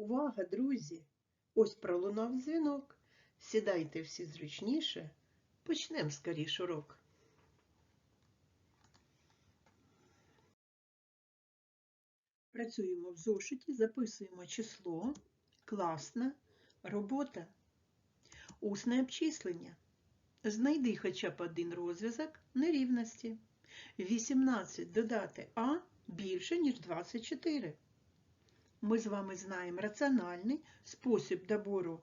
Увага, друзі! Ось пролунав дзвінок. Сідайте всі зручніше. Почнемо скоріш урок. Працюємо в зошиті, записуємо число, класна, робота, усне обчислення. Знайди хоча б один розв'язок нерівності. 18 додати А більше, ніж 24. Ми з вами знаємо раціональний спосіб добору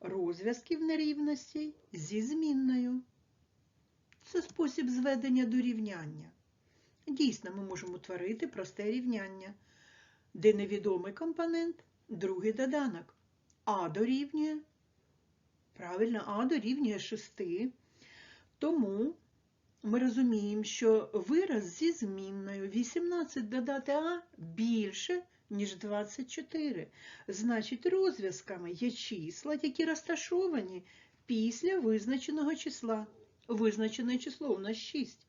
розв'язків нерівностей зі змінною. Це спосіб зведення до рівняння. Дійсно, ми можемо утворити просте рівняння, де невідомий компонент, другий доданок. А дорівнює, правильно, А дорівнює 6. Тому ми розуміємо, що вираз зі змінною 18 додати А більше, ніж 24. Значить, розв'язками є числа, які розташовані після визначеного числа. Визначене число у нас 6.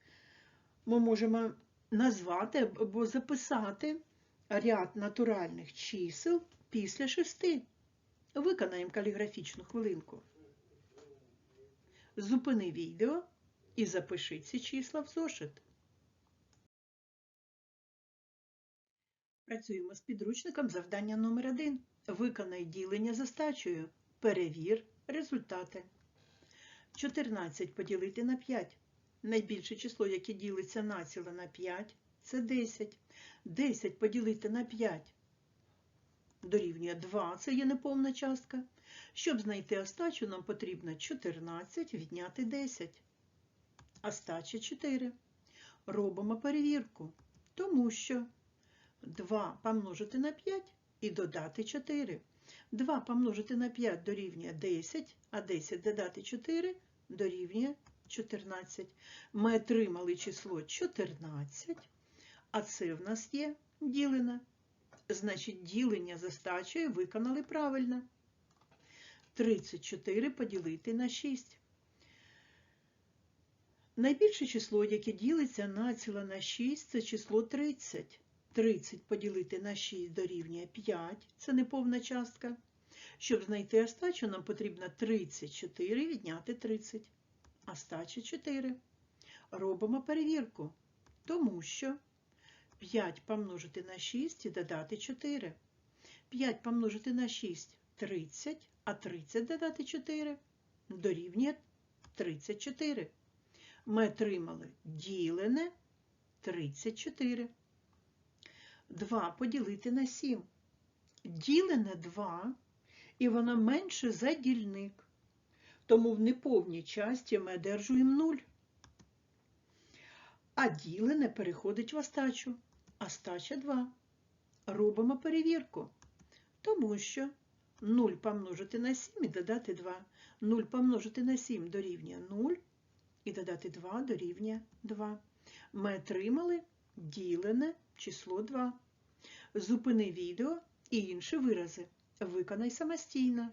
Ми можемо назвати або записати ряд натуральних чисел після 6. Виконаємо каліграфічну хвилинку. Зупини відео і запиши ці числа в зошит. Працюємо з підручником завдання номер 1 Виконай ділення за стачею. Перевір результати. 14 поділити на 5. Найбільше число, яке ділиться націло на 5, це 10. 10 поділити на 5 дорівнює 2, це є неповна частка. Щоб знайти остачу, нам потрібно 14 відняти 10. Остача 4. Робимо перевірку, тому що 2 помножити на 5 і додати 4. 2 помножити на 5 дорівнює 10, а 10 додати 4 дорівнює 14. Ми отримали число 14, а це в нас є ділене. Значить, ділення за стачею виконали правильно. 34 поділити на 6. Найбільше число, яке ділиться націло на 6, це число 30. 30 поділити на 6 дорівнює 5, це неповна частка. Щоб знайти остачу, нам потрібно 34 відняти 30. Остача 4. Робимо перевірку, тому що 5 помножити на 6 і додати 4. 5 помножити на 6 30, а 30 додати 4 дорівнює 34. Ми отримали ділене 34. 2 поділити на 7. Ділене 2, і воно менше за дільник. Тому в неповній часті ми одержуємо 0. А ділене переходить в остачу. Остача 2. Робимо перевірку, тому що 0 помножити на 7 і додати 2. 0 помножити на 7 дорівнює 0 і додати 2 дорівнює 2. Ми отримали ділене число 2. Зупини відео і інші вирази. Виконай самостійно.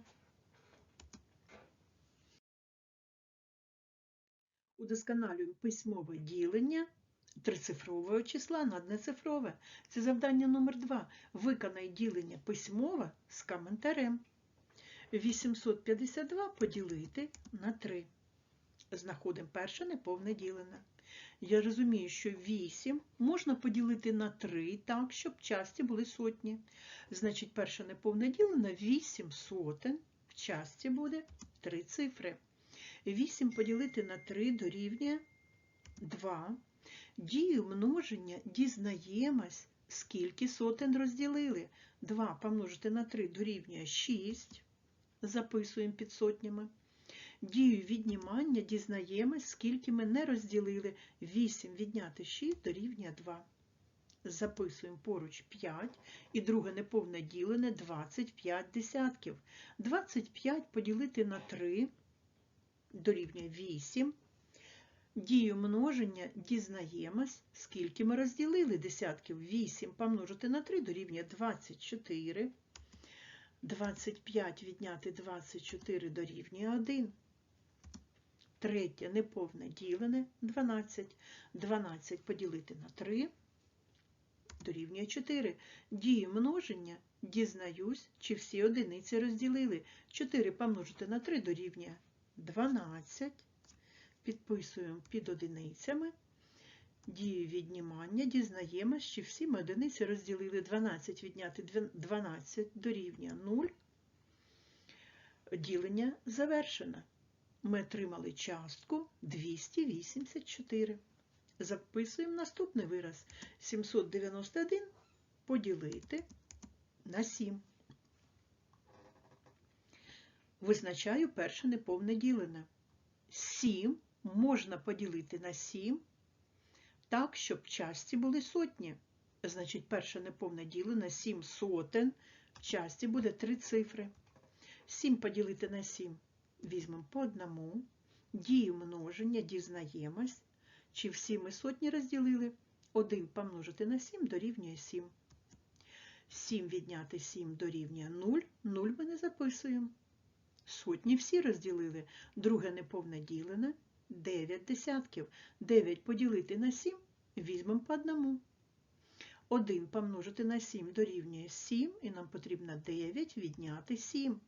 Удосконалюємо письмове ділення трицифрового числа на одноцифрове. Це завдання номер 2. Виконай ділення письмове з коментарем. 852 поділити на 3. Знаходимо перше неповне ділене. Я розумію, що 8 можна поділити на 3 так, щоб часті були сотні. Значить, перше неповне ділене 8 сотень в часті буде 3 цифри. 8 поділити на 3 дорівнює 2. Дію множення дізнаємось, скільки сотень розділили. 2 помножити на 3 дорівнює 6. Записуємо під сотнями. Дію віднімання дізнаємось, скільки ми не розділили. 8 відняти 6 дорівнює 2. Записуємо поруч 5 і друге неповне ділене 25 десятків. 25 поділити на 3 дорівнює 8. Дію множення дізнаємось, скільки ми розділили десятків. 8 помножити на 3 дорівнює 24. 25 відняти 24 дорівнює 1. Третє неповне ділене 12. 12 поділити на 3 дорівнює 4. Дію множення, дізнаюсь, чи всі одиниці розділили. 4 помножити на 3 дорівнює 12. Підписуємо під одиницями. Дію віднімання, дізнаємось, чи всі ми одиниці розділили 12 відняти 12 дорівнює 0. Ділення завершено. Ми отримали частку 284. Записуємо наступний вираз. 791 поділити на 7. Визначаю перше неповне ділене. 7 можна поділити на 7 так, щоб часті були сотні. Значить, перше неповне ділене 7 сотен. В часті буде 3 цифри. 7 поділити на 7 візьмемо по одному. Дію множення, дізнаємось, чи всі ми сотні розділили. 1 помножити на 7 дорівнює 7. 7 відняти 7 дорівнює 0. 0 ми не записуємо. Сотні всі розділили. Друге неповне ділене 9 десятків. 9 поділити на 7 візьмемо по одному. 1 помножити на 7 дорівнює 7, і нам потрібно 9 відняти 7.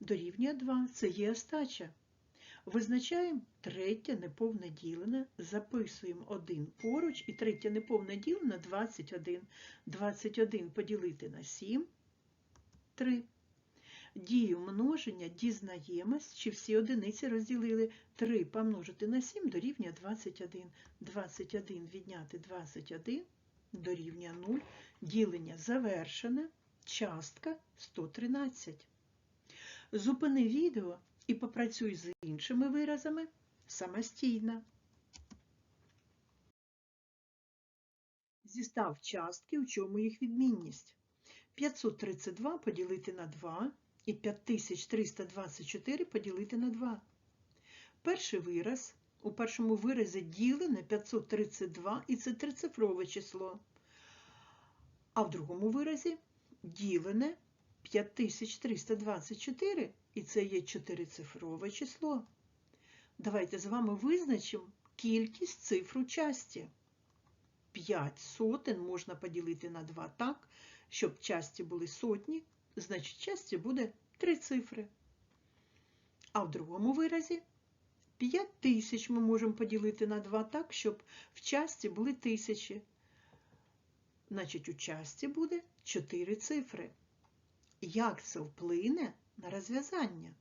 Дорівнює 2. Це є остача. Визначаємо третє неповне ділене, записуємо 1 поруч, і третє неповне ділене 21. 21 поділити на 7, 3. Дію множення дізнаємось, чи всі одиниці розділили. 3 помножити на 7 дорівнює 21. 21 відняти 21 дорівнює 0. Ділення завершене. Частка 113. Зупини відео і попрацюй з іншими виразами самостійно. Зістав частки, у чому їх відмінність. 532 поділити на 2 і 5324 поділити на 2. Перший вираз. У першому виразі ділене 532 і це трицифрове число. А в другому виразі ділене 5324 і це є чотирицифрове число. Давайте з вами визначимо кількість цифр у часті. 5 сотень можна поділити на 2 так, щоб часті були сотні, значить часті буде 3 цифри. А в другому виразі 5 тисяч ми можемо поділити на 2 так, щоб в часті були тисячі. Значить, у часті буде 4 цифри. Як це вплине на розв'язання?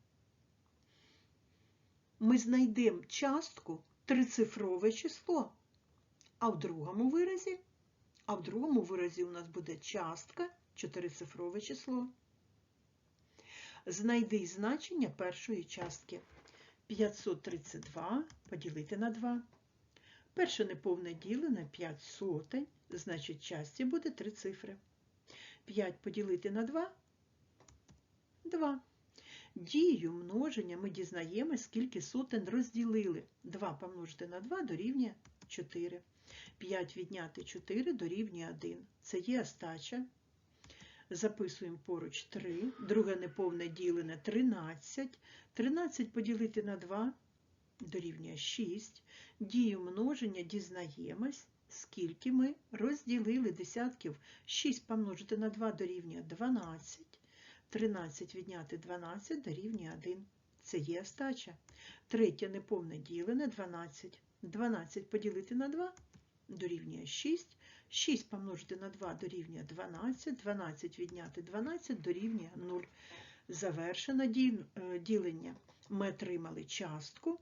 Ми знайдемо частку трицифрове число, а в другому виразі, а в другому виразі у нас буде частка чотирицифрове число. Знайди значення першої частки. 532 поділити на 2. Перше неповне ділене 5 сотень, значить часті буде 3 цифри. 5 поділити на 2 2. Дію множення ми дізнаємося, скільки сотень розділили. 2 помножити на 2 дорівнює 4. 5 відняти 4 дорівнює 1. Це є остача. Записуємо поруч 3. Друге неповне ділене 13. 13 поділити на 2 дорівнює 6. Дію множення дізнаємось, скільки ми розділили десятків. 6 помножити на 2 дорівнює 12. 13 відняти 12 дорівнює 1. Це є остача. Третє неповне ділене 12. 12 поділити на 2 дорівнює 6. 6 помножити на 2 дорівнює 12. 12 відняти 12 дорівнює 0. Завершено ділення. Ми отримали частку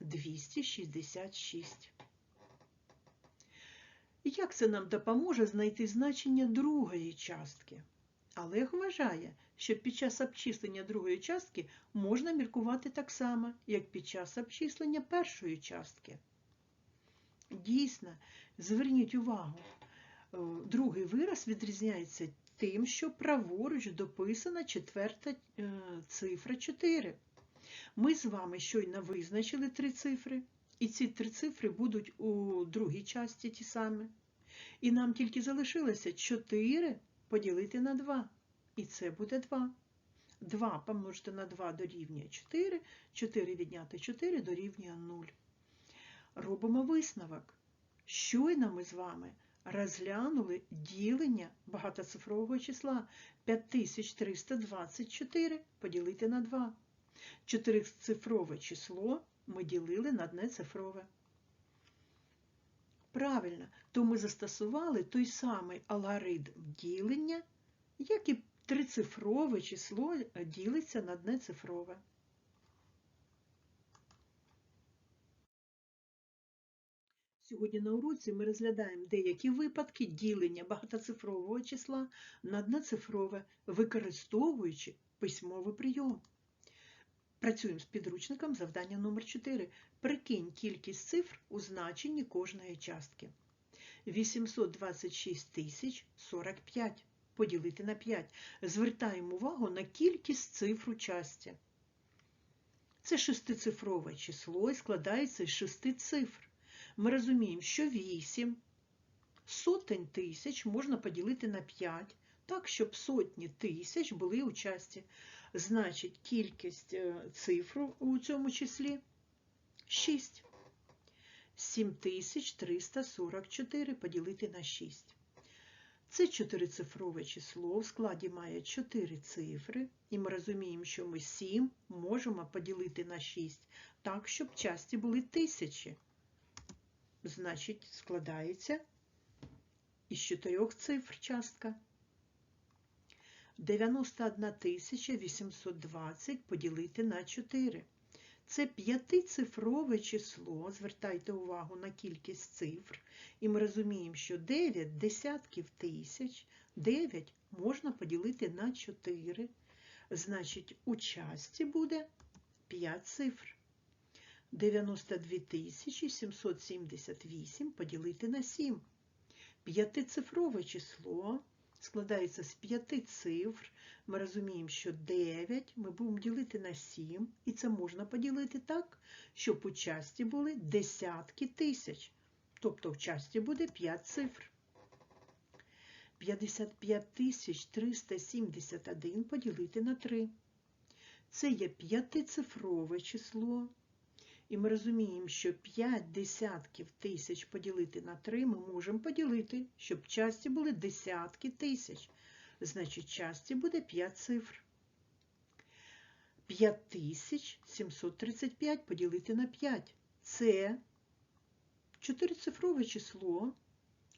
266. Як це нам допоможе знайти значення другої частки? Олег вважає, що під час обчислення другої частки можна міркувати так само, як під час обчислення першої частки. Дійсно, зверніть увагу, другий вираз відрізняється тим, що праворуч дописана четверта цифра 4. Ми з вами щойно визначили три цифри, і ці три цифри будуть у другій часті ті самі. І нам тільки залишилося 4 поділити на 2. І це буде 2. 2 помножити на 2 дорівнює 4, 4 відняти 4 дорівнює 0. Робимо висновок. Щойно ми з вами розглянули ділення багатоцифрового числа 5324 поділити на 2. Чотирицифрове число ми ділили на однецифрове. Правильно, то ми застосували той самий алгоритм ділення, як і трицифрове число ділиться на однецифрове. Сьогодні на уроці ми розглядаємо деякі випадки ділення багатоцифрового числа на одноцифрове, використовуючи письмовий прийом. Працюємо з підручником завдання номер 4. Прикинь кількість цифр у значенні кожної частки. 826 тисяч 45 поділити на 5. Звертаємо увагу на кількість цифр у часті. Це шестицифрове число і складається із шести цифр. Ми розуміємо, що 8 сотень тисяч можна поділити на 5, так, щоб сотні тисяч були у часті. Значить, кількість цифр у цьому числі 6. 7344 поділити на 6. Це чотирицифрове число в складі має 4 цифри, і ми розуміємо, що ми 7 можемо поділити на 6 так, щоб часті були тисячі. Значить, складається із чотирьох цифр частка. 91 820 поділити на 4. Це п'ятицифрове число, звертайте увагу на кількість цифр, і ми розуміємо, що 9 десятків тисяч, 9 можна поділити на 4. Значить, у часті буде 5 цифр. 92 778 поділити на 7. П'ятицифрове число складається з п'яти цифр. Ми розуміємо, що 9 ми будемо ділити на 7, і це можна поділити так, щоб у часті були десятки тисяч. Тобто в часті буде 5 цифр. 55 371 поділити на 3. Це є п'ятицифрове число. І ми розуміємо, що 5 десятків тисяч поділити на 3 ми можемо поділити, щоб часті були десятки тисяч. Значить, часті буде 5 цифр. 5735 поділити на 5. Це чотирицифрове число.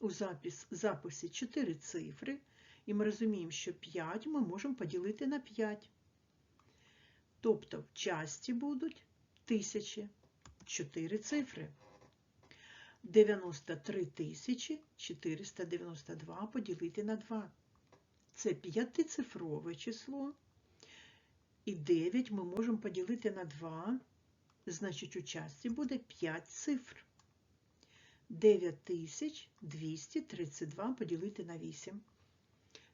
У запис, записі 4 цифри. І ми розуміємо, що 5 ми можемо поділити на 5. Тобто в часті будуть тисячі. 4 цифри. 93 тисячі 492 поділити на 2. Це п'ятицифрове число. І 9 ми можемо поділити на 2. Значить, у часті буде 5 цифр. 9232 поділити на 8.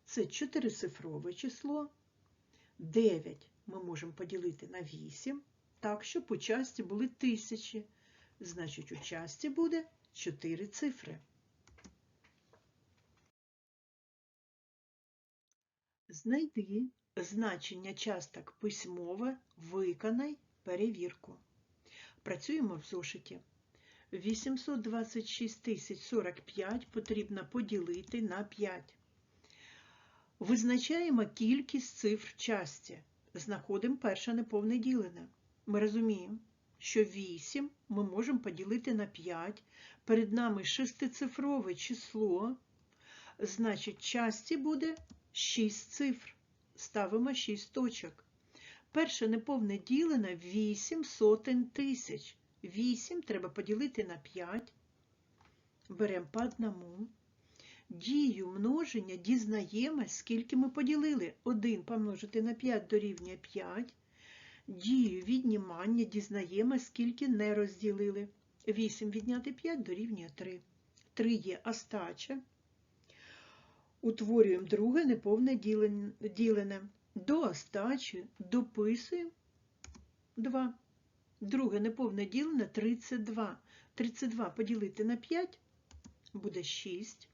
Це чотирицифрове число. 9 ми можемо поділити на 8 так, щоб у часті були тисячі. Значить, у часті буде 4 цифри. Знайди значення часток письмове, виконай перевірку. Працюємо в зошиті. 826 045 потрібно поділити на 5. Визначаємо кількість цифр часті. Знаходимо перше неповне ділене. Ми розуміємо, що 8 ми можемо поділити на 5. Перед нами шестицифрове число, значить, часті буде 6 цифр. Ставимо 6 точок. Перше неповне ділене 8 сотень тисяч. 8 треба поділити на 5. Беремо по одному. Дію множення дізнаємось, скільки ми поділили. 1 помножити на 5 дорівнює 5. Дію віднімання дізнаємо, скільки не розділили. 8 відняти 5 дорівнює 3. 3 є остача. Утворюємо друге неповне ділене. До остачі дописуємо 2. Друге неповне ділене 32. 32 поділити на 5 буде 6.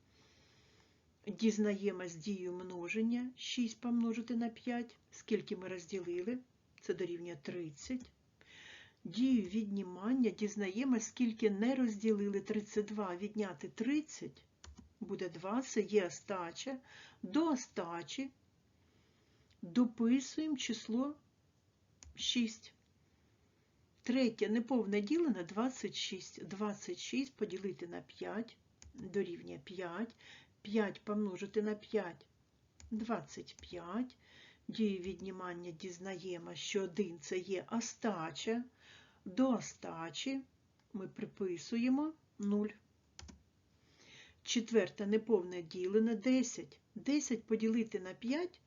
Дізнаємось дію множення. 6 помножити на 5. Скільки ми розділили? Це дорівнює 30. Дію віднімання дізнаємо, скільки не розділили 32 відняти 30 буде 2, це є остача. До остачі дописуємо число 6. Третє неповне ділене 26. 26 поділити на 5 дорівнює 5. 5 помножити на 5 25. Дію віднімання дізнаємо, що 1 це є остача. До остачі ми приписуємо 0. Четверте неповне ділене 10. 10 поділити на 5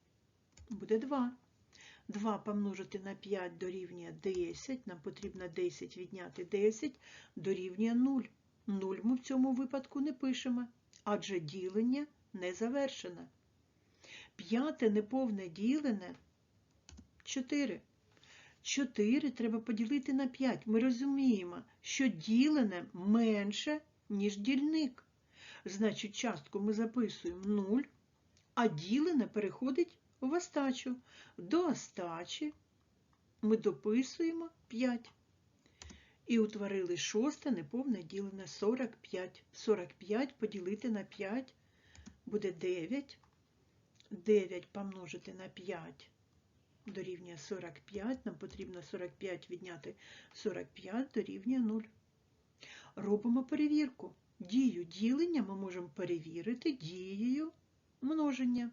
буде 2. 2 помножити на 5 дорівнює 10. Нам потрібно 10 відняти 10 дорівнює 0. 0 ми в цьому випадку не пишемо, адже ділення не завершене. П'яте неповне ділене 4. 4 треба поділити на 5. Ми розуміємо, що ділене менше, ніж дільник. Значить, частку ми записуємо 0, а ділене переходить в остачу. До остачі ми дописуємо 5. І утворили шосте неповне ділене 45. 45 поділити на 5 буде 9. 9 помножити на 5 дорівнює 45. Нам потрібно 45 відняти 45 дорівнює 0. Робимо перевірку. Дію ділення ми можемо перевірити дією множення.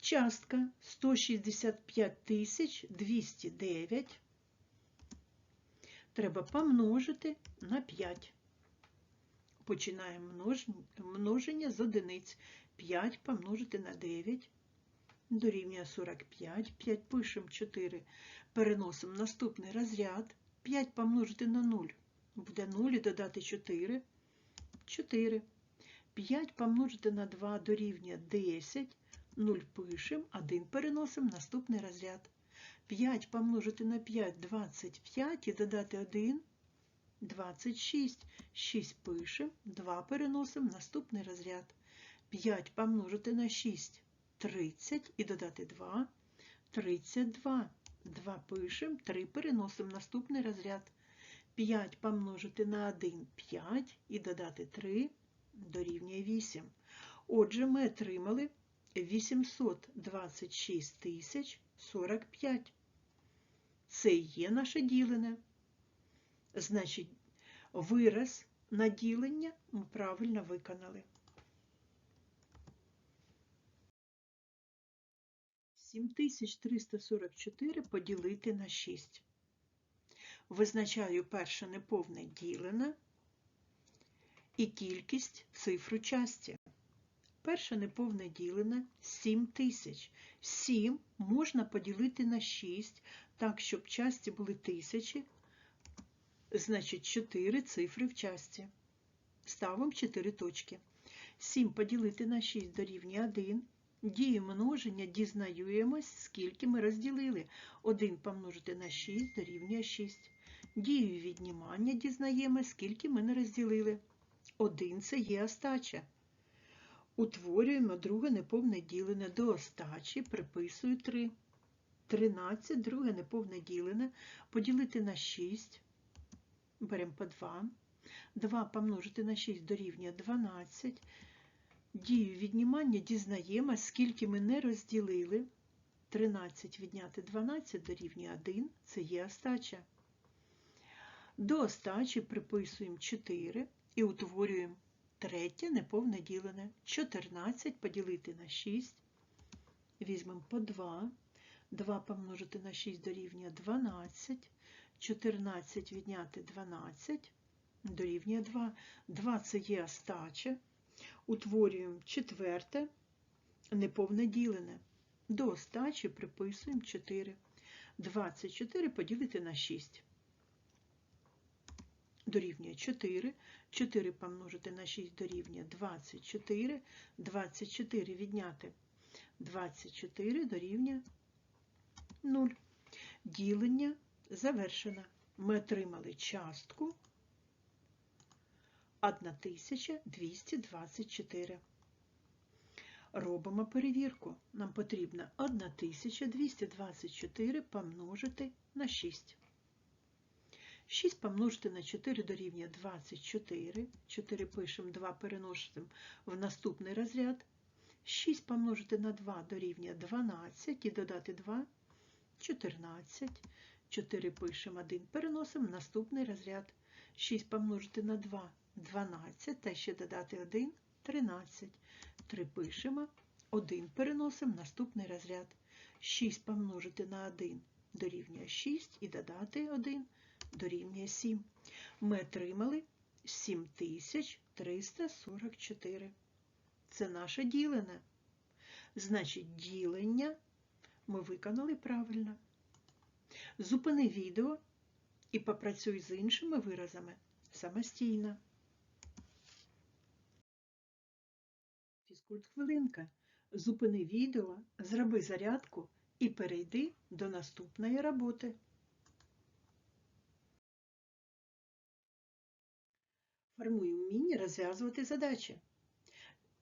Частка 165 209 треба помножити на 5. Починаємо множення з одиниць. 5 помножити на 9 дорівнює 45. 5 пишемо 4. Переносимо наступний розряд. 5 помножити на 0. Буде 0 і додати 4. 4. 5 помножити на 2 дорівнює 10. 0 пишемо, 1 переносимо наступний розряд. 5 помножити на 5 25 і додати 1 26. 6 пишемо, 2 переносимо наступний розряд. 5 помножити на 6 30 і додати 2 32. 2 пишемо, 3 переносимо наступний розряд. 5 помножити на 1 5 і додати 3 дорівнює 8. Отже, ми отримали 826 тисяч 45. Це і є наше ділене. Значить, вираз на ділення ми правильно виконали. 7344 поділити на 6. Визначаю перше неповне ділене і кількість цифру часті. Перше неповне ділене 7 тисяч. 7 можна поділити на 6, так, щоб часті були тисячі, значить 4 цифри в часті. Ставимо 4 точки. 7 поділити на 6 дорівнює 1. Дії множення дізнаємось, скільки ми розділили. 1 помножити на 6 дорівнює 6. Дію віднімання дізнаємось, скільки ми не розділили. 1 це є остача. Утворюємо друге неповне ділене до остачі, приписую 3. 13, друге неповне ділене, поділити на 6, беремо по 2. 2 помножити на 6 дорівнює 12. Дію віднімання дізнаємо, скільки ми не розділили. 13 відняти 12 дорівнює 1, це є остача. До остачі приписуємо 4 і утворюємо третє неповне ділене. 14 поділити на 6. Візьмемо по 2. 2 помножити на 6 дорівнює 12. 14 відняти 12 дорівнює 2. 2 це є остача. Утворюємо четверте неповне ділене. До остачі приписуємо 4. 24 поділити на 6. Дорівнює 4. 4 помножити на 6 дорівнює 24. 24 відняти 24 дорівнює 0. Ділення завершено. Ми отримали частку 1224. Робимо перевірку. Нам потрібно 1224 помножити на 6. 6 помножити на 4 дорівнює 24. 4 пишемо, 2 переносимо в наступний розряд. 6 помножити на 2 дорівнює 12 і додати 2 14. 4 пишемо, 1 переносимо в наступний розряд. 6 помножити на 2 12, та ще додати 1 13. 3 пишемо, 1 переносимо наступний розряд. 6 помножити на 1 дорівнює 6 і додати 1 дорівнює 7. Ми отримали 7344. Це наше ділене. Значить, ділення ми виконали правильно. Зупини відео і попрацюй з іншими виразами самостійно. Фізкульт хвилинка. Зупини відео, зроби зарядку і перейди до наступної роботи. Формуй вміння розв'язувати задачі.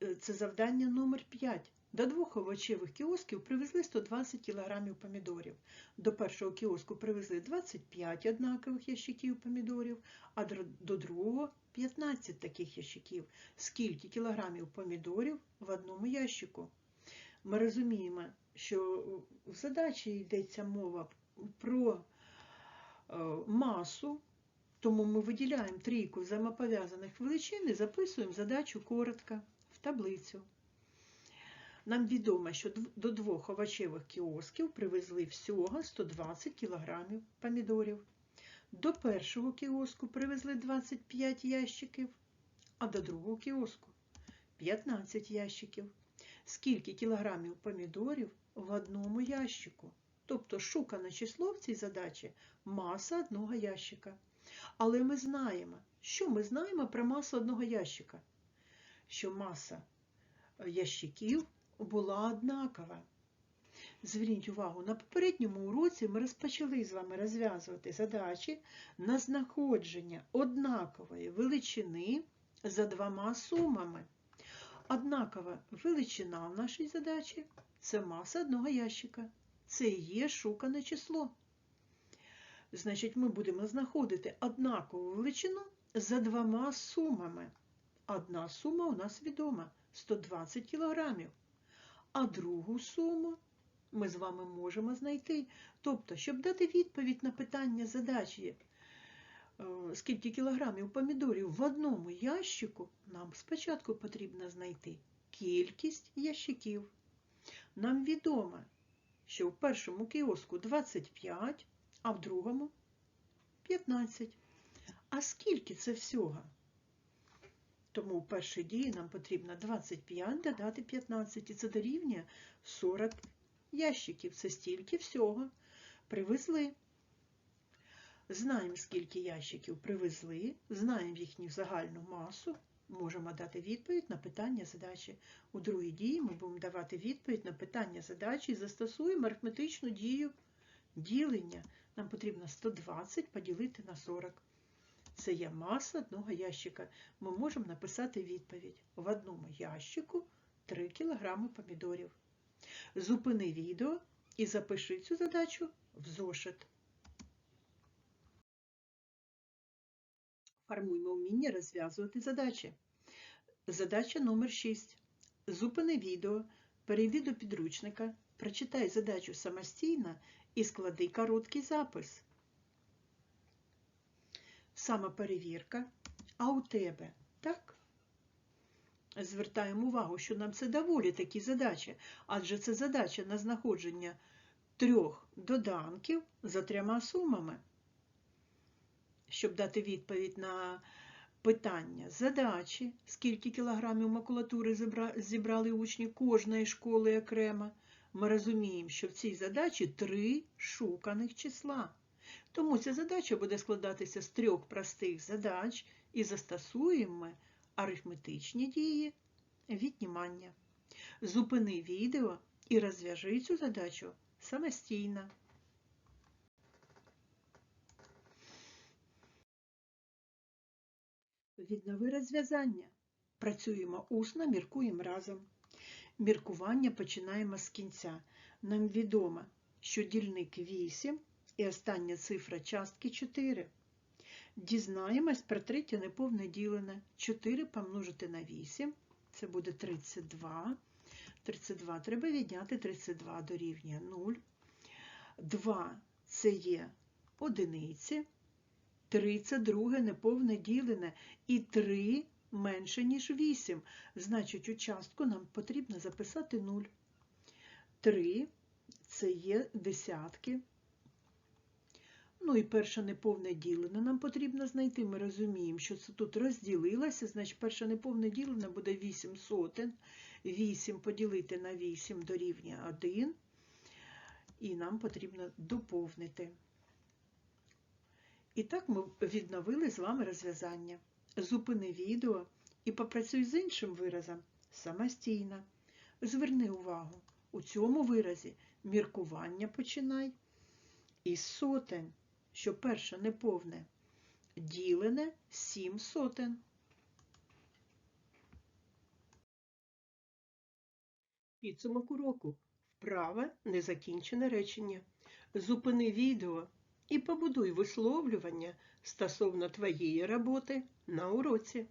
Е, Це завдання номер 5. До двох овочевих кіосків привезли 120 кг помідорів. До першого кіоску привезли 25 однакових ящиків помідорів, а до другого 15 таких ящиків. Скільки кілограмів помідорів в одному ящику? Ми розуміємо, що в задачі йдеться мова про е, масу, тому ми виділяємо трійку взаємопов'язаних величин і записуємо задачу коротко в таблицю. Нам відомо, що до двох овочевих кіосків привезли всього 120 кг помідорів. До першого кіоску привезли 25 ящиків, а до другого кіоску 15 ящиків. Скільки кілограмів помідорів в одному ящику? Тобто шукане число в цій задачі маса одного ящика. Але ми знаємо, що ми знаємо про масу одного ящика? Що маса ящиків була однакова. Зверніть увагу, на попередньому уроці ми розпочали з вами розв'язувати задачі на знаходження однакової величини за двома сумами. Однакова величина в нашій задачі це маса одного ящика. Це є шукане число. Значить, ми будемо знаходити однакову величину за двома сумами. Одна сума у нас відома 120 кілограмів, а другу суму ми з вами можемо знайти. Тобто, щоб дати відповідь на питання задачі, е, скільки кілограмів помідорів в одному ящику, нам спочатку потрібно знайти кількість ящиків. Нам відомо, що в першому кіоску 25, а в другому 15. А скільки це всього? Тому в першій дії нам потрібно 25 додати 15, і це дорівнює 40 ящиків. Це стільки всього привезли. Знаємо, скільки ящиків привезли, знаємо їхню загальну масу, можемо дати відповідь на питання задачі. У другій дії ми будемо давати відповідь на питання задачі і застосуємо арифметичну дію ділення. Нам потрібно 120 поділити на 40. Це є маса одного ящика. Ми можемо написати відповідь. В одному ящику 3 кг помідорів. Зупини відео і запиши цю задачу в зошит. Формуємо вміння розв'язувати задачі. Задача номер 6. Зупини відео, перейди до підручника, прочитай задачу самостійно і склади короткий запис. Самоперевірка. А у тебе так? Звертаємо увагу, що нам це доволі такі задачі, адже це задача на знаходження трьох доданків за трьома сумами. Щоб дати відповідь на питання задачі, скільки кілограмів макулатури зібрали учні кожної школи окремо, ми розуміємо, що в цій задачі три шуканих числа. Тому ця задача буде складатися з трьох простих задач і застосуємо ми арифметичні дії віднімання. Зупини відео і розв'яжи цю задачу самостійно. Віднови розв'язання. Працюємо усно, міркуємо разом. Міркування починаємо з кінця. Нам відомо, що дільник 8 і остання цифра частки 4. Дізнаємось про третє неповне ділене. 4 помножити на 8, це буде 32. 32 треба відняти 32 дорівнює 0. 2 це є одиниці. 3 це друге неповне ділене. І 3 менше, ніж 8. Значить, у частку нам потрібно записати 0. 3 це є десятки. Ну і перше неповне ділене нам потрібно знайти. Ми розуміємо, що це тут розділилося, значить перше неповне ділене буде 8 сотень. 8 поділити на 8 дорівнює 1. І нам потрібно доповнити. І так ми відновили з вами розв'язання. Зупини відео і попрацюй з іншим виразом самостійно. Зверни увагу, у цьому виразі міркування починай із сотень, що перше неповне ділене 7 сотень. Підсумок уроку. Вправе незакінчене речення. Зупини відео і побудуй висловлювання стосовно твоєї роботи на уроці.